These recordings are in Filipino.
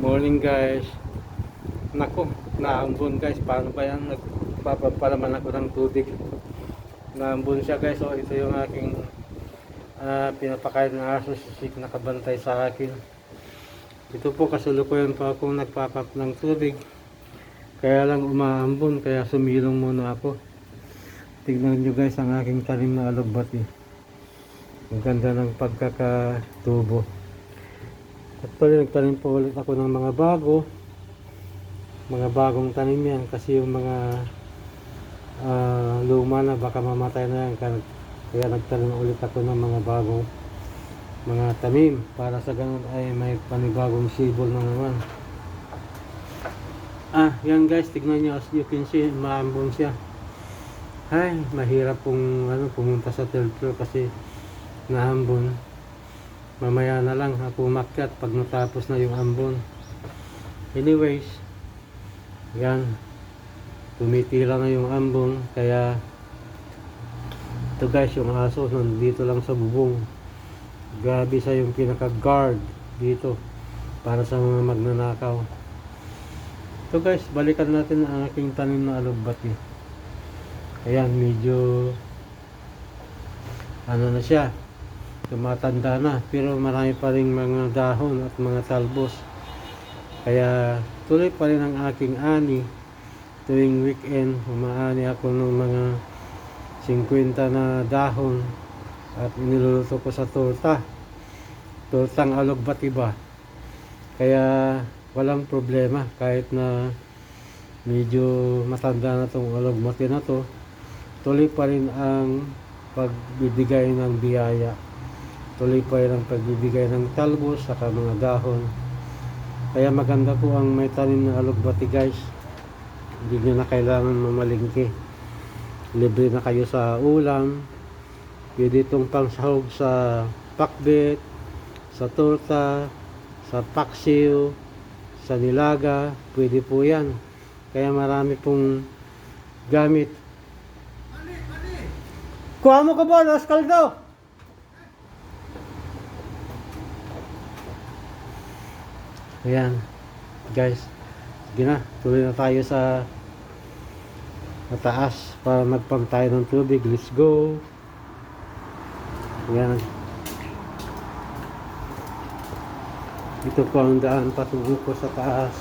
Morning guys. Nako, naambon guys. Paano ba yan? Nagpapapalaman ako ng tubig. Naambon siya guys. So ito yung aking ah, pinapakain ng aso. Sisik nakabantay sa akin. Ito po kasulukuyan pa ako nagpapap ng tubig. Kaya lang umaambon. Kaya sumilong muna ako. Tignan nyo guys ang aking tanim na alugbati. Ang ganda ng pagkakatubo. At pala nagtanim po ulit ako ng mga bago. Mga bagong tanim yan kasi yung mga ah, luma na baka mamatay na yan. Kaya, kaya nagtanim ulit ako ng mga bagong mga tanim para sa ganun ay may panibagong sibol na naman. Ah, yan guys, tignan nyo as you can see, maambon siya. Ay, mahirap pong ano, pumunta sa third floor kasi naambon. Mamaya na lang ako umakyat pag natapos na yung ambon. Anyways, yan. Tumitila na yung ambon. Kaya, ito guys, yung aso nandito lang sa bubong. Grabe sa yung pinaka-guard dito para sa mga magnanakaw. Ito guys, balikan natin ang aking tanim na alugbati. Ayan, medyo ano na siya tumatanda na pero marami pa rin mga dahon at mga talbos. Kaya tuloy pa rin ang aking ani. Tuwing weekend umaani ako ng mga 50 na dahon at iniluluto ko sa torta. Tortang alugbat iba? Kaya walang problema kahit na medyo matanda na tong alugmati na to. Tuloy pa rin ang pagbibigay ng biyaya tuloy pa rin ang pagbibigay ng talbos saka mga dahon. Kaya maganda po ang may tanim na alugbati guys. Hindi nyo na kailangan mamalingki. Libre na kayo sa ulam. Pwede itong pangsahog sa pakbet sa torta sa paksiw sa nilaga. Pwede po yan. Kaya marami pong gamit. Kuha mo ka ba Las Caldo Ayan, guys. Sige na, tuloy na tayo sa mataas para magpump tayo ng tubig. Let's go. Ayan. Ito po ang daan patungo ko sa taas.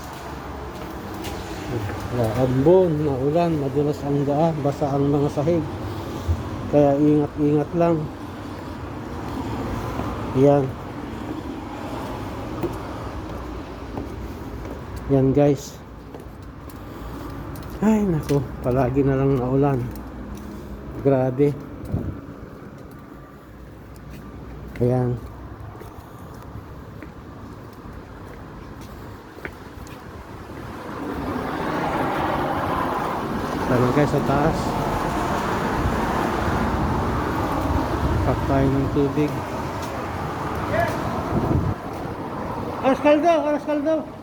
Ambon, maulan, madulas ang daan, basa ang mga sahig. Kaya ingat-ingat lang. Ayan. Yan guys. Ay nako, palagi na lang naulan. Grabe. Ayan. Tara guys sa taas. Tayo ng tubig. Alas kaldo, alas kaldo.